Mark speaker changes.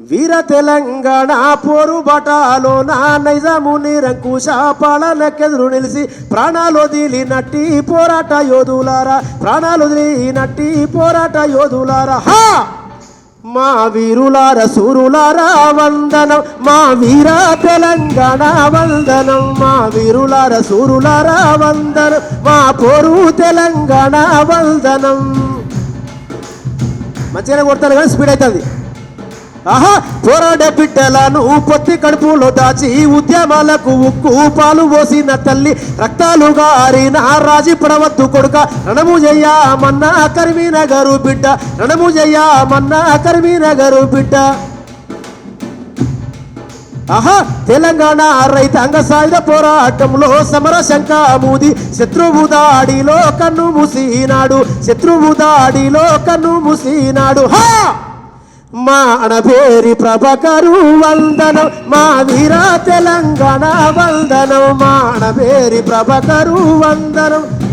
Speaker 1: వీర తెలంగాణ పోరుబటాలో నా నైజాము నిరంకుశ పాలనకెదురు నిలిచి ప్రాణాలు నట్టి పోరాట యోధులారా ప్రాణాలు నట్టి పోరాట యోధులారా. హా! మా వీరులార సూరులారా వందనం మా వీర తెలంగాణ వందనం మా వీరులార సూరులారా వందనం మా పోరు తెలంగాణ వందనం. మంచిగానే కొడతారు కానీ స్పీడ్ అవుతుంది. ఆహా పోరాడే బిడ్డలను పొత్తి కడుపులో దాచి ఉద్యమాలకు ఉక్కు పాలు పోసిన తల్లి రక్తాలు గారిన రాజీ పడవద్దు కొడుక. రణము మన్నా కరిమీనగరు బిడ్డ. రణము మన్నా కరిమీనగరు బిడ్డ. ఆహా తెలంగాణ రైతాంగ సాయుధ పోరాటంలో సమర శంఖామూది. శత్రువు దాడిలో కన్ను మూసినాడు. శత్రువు దాడిలో కన్ను మూసినాడు. హా! మా అణపేరి ప్రభకరు వందనం మా వీర తెలంగాణ వందనం. మా అణపేరి ప్రభకరు వందనం.